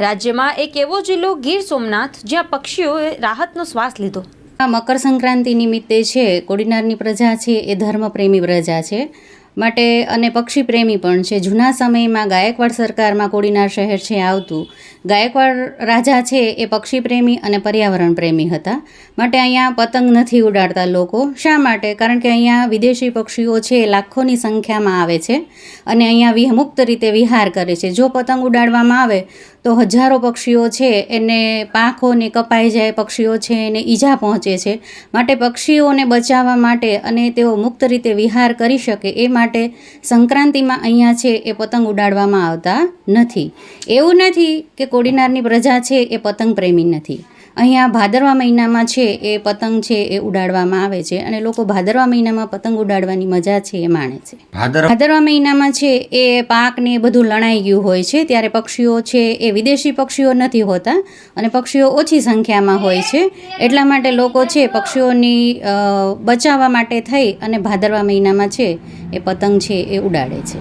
રાજ્યમાં એક એવો જિલ્લો ગીર સોમનાથ, જ્યાં પક્ષીઓએ રાહતનો શ્વાસ લીધો. આ મકર સંક્રાંતિ નિમિત્તે છે, કોડીનારની પ્રજા છે, એ ધર્મપ્રેમી પ્રજા છે. માટે અને પક્ષી પ્રેમી પણ છે. જૂના સમયમાં ગાયકવાડ સરકારમાં કોડીનાર શહેર છે આવતું. ગાયકવાડ રાજા છે, એ પક્ષી પ્રેમી અને પર્યાવરણ પ્રેમી હતા. માટે અહીંયા પતંગ નથી ઉડાડતા લોકો. શા માટે? કારણ કે અહીંયા વિદેશી પક્ષીઓ છે, એ લાખોની સંખ્યામાં આવે છે. અને અહીંયા વિમુક્ત રીતે વિહાર કરે છે. જો પતંગ ઉડાડવામાં આવે તો હજારો પક્ષીઓ છે, એને પાંખોને કપાઈ જાય, પક્ષીઓ છે એને ઈજા પહોંચે છે. માટે પક્ષીઓને બચાવવા માટે અને તેઓ મુક્ત રીતે વિહાર કરી શકે એ માટે સંક્રાંતિમાં અહીંયા છે એ પતંગ ઉડાડવામાં આવતા નથી. એવું નથી કે કોડીનારની પ્રજા છે એ પતંગ પ્રેમી નથી. અહીંયા ભાદરવા મહિનામાં છે એ પતંગ છે એ ઉડાડવામાં આવે છે અને લોકો ભાદરવા મહિનામાં પતંગ ઉડાડવાની મજા છે એ માણે છે. ભાદરવા મહિનામાં છે એ પાક ને એ બધું લણાઈ ગયું હોય છે ત્યારે પક્ષીઓ છે એ વિદેશી પક્ષીઓ નથી હોતા અને પક્ષીઓ ઓછી સંખ્યામાં હોય છે એટલા માટે લોકો છે પક્ષીઓની બચાવવા માટે થઈ અને ભાદરવા મહિનામાં છે એ પતંગ છે એ ઉડાડે છે.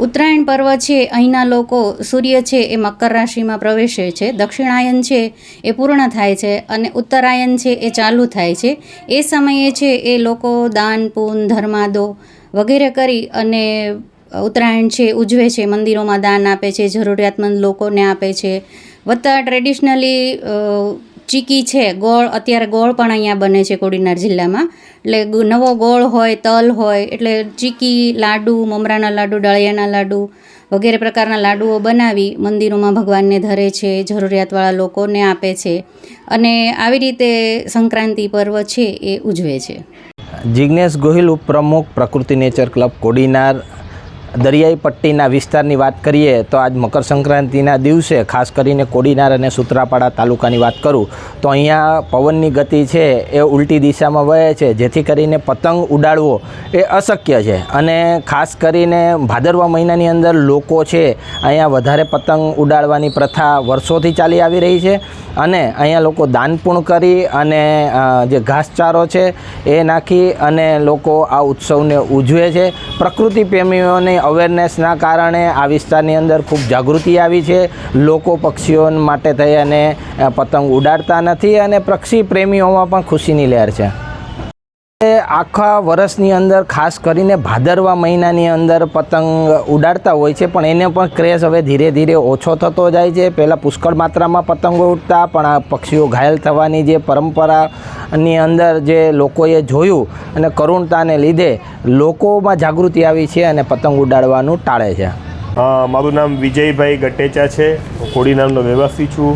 ઉત્તરાયણ પર્વ છે, અહીંના લોકો સૂર્ય છે, એ મકર રાશિમાં પ્રવેશે છે, દક્ષિણાયન છે, એ પૂર્ણ થાય છે અને ઉત્તરાયણ છે, એ ચાલુ થાય છે. એ સમયે છે, એ લોકો દાન, પૂન, ધર્માદો વગેરે કરી અને ઉત્તરાયણ છે, ઉજવે છે, મંદિરોમાં દાન આપે છે, જરૂરિયાતમંદ લોકોને આપે છે. વત્તા ટ્રેડિશનલી ચીકી છે, ગોળ, અત્યારે ગોળ પણ અહીંયા બને છે કોડીનાર જિલ્લામાં. એટલે નવો ગોળ હોય, તલ હોય, એટલે ચીકી લાડુ, મમરાના લાડુ, ડાળિયાના લાડુ, વગેરે પ્રકારના લાડુઓ બનાવી મંદિરોમાં ભગવાનને ધરે છે, જરૂરિયાતવાળા લોકોને આપે છે. અને આવી રીતે સંક્રાંતિ પર્વ છે એ ઉજવે છે. જિજ્ઞેશ ગોહિલ ઉપપ્રમુખ પ્રકૃતિ નેચર ક્લબ કોડીનાર દરિયાઈ પટ્ટીના વિસ્તારની વાત કરીએ તો આજ મકર સંક્રાંતિના દિવસે ખાસ કરીને કોડીનાર અને સુત્રાપાડા તાલુકાની વાત કરું, તો અહીંયા પવનની ગતિ છે એ ઉલટી દિશામાં વહે છે, જેથી કરીને પતંગ ઉડાડવો એ અશક્ય છે. અને ખાસ કરીને ભાદરવા મહિનાની અંદર લોકો છે અહીંયા વધારે પતંગ ઉડાડવાની પ્રથા વર્ષોથી ચાલી આવી રહી છે અને અહીંયા લોકો દાન કરી અને જે ઘાસચારો છે એ નાખી અને લોકો આ ઉત્સવને ઉજવે છે. પ્રકૃતિ પ્રેમીઓની અવેરનેસના કારણે આ વિસ્તારની અંદર ખૂબ જાગૃતિ આવી છે. લોકો પક્ષીઓ માટે થઈ અને પતંગ ઉડાડતા નથી અને પક્ષી પ્રેમીઓમાં પણ ખુશીની લહેર છે. આખા વર્ષની અંદર ખાસ કરીને ભાદરવા મહિનાની અંદર પતંગ ઉડાડતા હોય છે, પણ એને પણ ક્રેઝ હવે ધીરે ધીરે ઓછો થતો જાય છે. પહેલાં પુષ્કળ માત્રામાં પતંગો ઉડતા, પણ આ પક્ષીઓ ઘાયલ થવાની જે પરંપરાની અંદર જે લોકોએ જોયું અને કરુણતાને લીધે લોકોમાં જાગૃતિ આવી છે અને પતંગ ઉડાડવાનું ટાળે છે. મારું નામ વિજયભાઈ ગટેચા છે. હું કોડીનારનો વ્યવસ્થિત છું.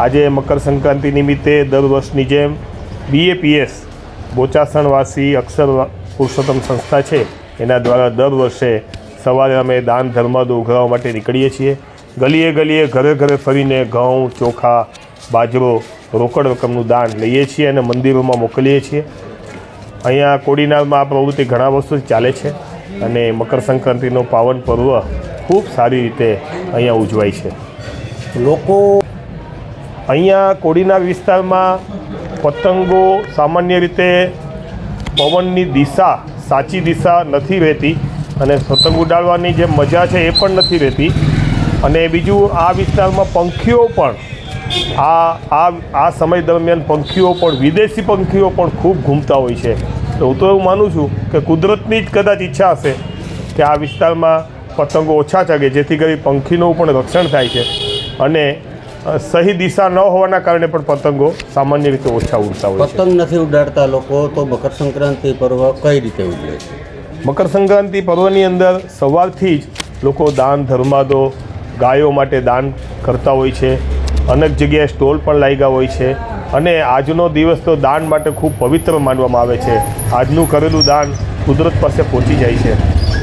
આજે મકર સંક્રાંતિ નિમિત્તે દર વર્ષની જેમ બીએપીએસ બોચાસણવાસી અક્ષર પુરુષોત્તમ સંસ્થા છે. એના દ્વારા દર વર્ષે સવારે અમે દાન ધર્માદો ઉઘરાવવા માટે નીકળીએ છીએ. ગલીએ ગલીએ ઘરે ઘરે ફરીને ઘઉં ચોખા બાજરો રોકડ રકમનું દાન લઈએ છીએ અને મંદિરોમાં મોકલીએ છીએ. અહીંયા કોડીનારમાં આ પ્રવૃત્તિ ઘણા વર્ષોથી ચાલે છે અને મકર સંક્રાંતિનો પાવન પર્વ ખૂબ સારી રીતે અહીંયા ઉજવાય છે. લોકો અહીંયા કોડીનાર વિસ્તારમાં પતંગો સામાન્ય રીતે પવનની દિશા, સાચી દિશા નથી રહેતી અને પતંગ ઉડાડવાની જે મજા છે એ પણ નથી રહેતી. અને બીજું, આ વિસ્તારમાં પંખીઓ પણ, આ આ આ સમય દરમિયાન પંખીઓ પણ, વિદેશી પંખીઓ પણ ખૂબ ઘૂમતા હોય છે. તો હું તો એવું માનું છું કે કુદરતની જ કદાચ ઈચ્છા હશે કે આ વિસ્તારમાં પતંગો ઓછા ચગે, જેથી કરી પંખીનું પણ રક્ષણ થાય છે. અને સહી દિશા ન હોવાના કારણે પણ પતંગો સામાન્ય રીતે ઓછા ઉડતા હોય છે. પતંગ નથી ઉડાડતા લોકો તો મકર સંક્રાંતિ પર્વ કઈ રીતે ઉજવે છે? મકર સંક્રાંતિ પર્વની અંદર સવારથી જ લોકો દાન ધર્માદો ગાયો માટે દાન કરતા હોય છે. અનેક જગ્યાએ સ્ટોલ પણ લાગ્યા હોય છે. અને આજનો દિવસ તો દાન માટે ખૂબ પવિત્ર માનવામાં આવે છે. આજનું કરેલું દાન કુદરત પાસે પહોંચી જાય છે.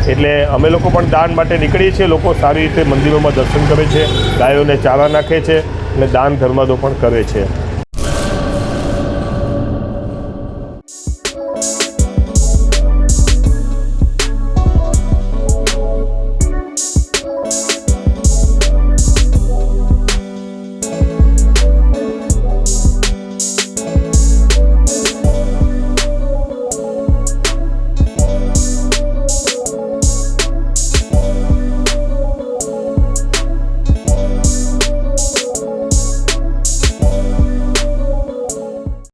એટલે અમે લોકો પણ દાન માટે નીકળીએ છીએ. લોકો સારી રીતે મંદિરોમાં દર્શન કરે છે, ગાયોને ચારા નાખે છે અને દાન ધર્માદો પણ કરે છે.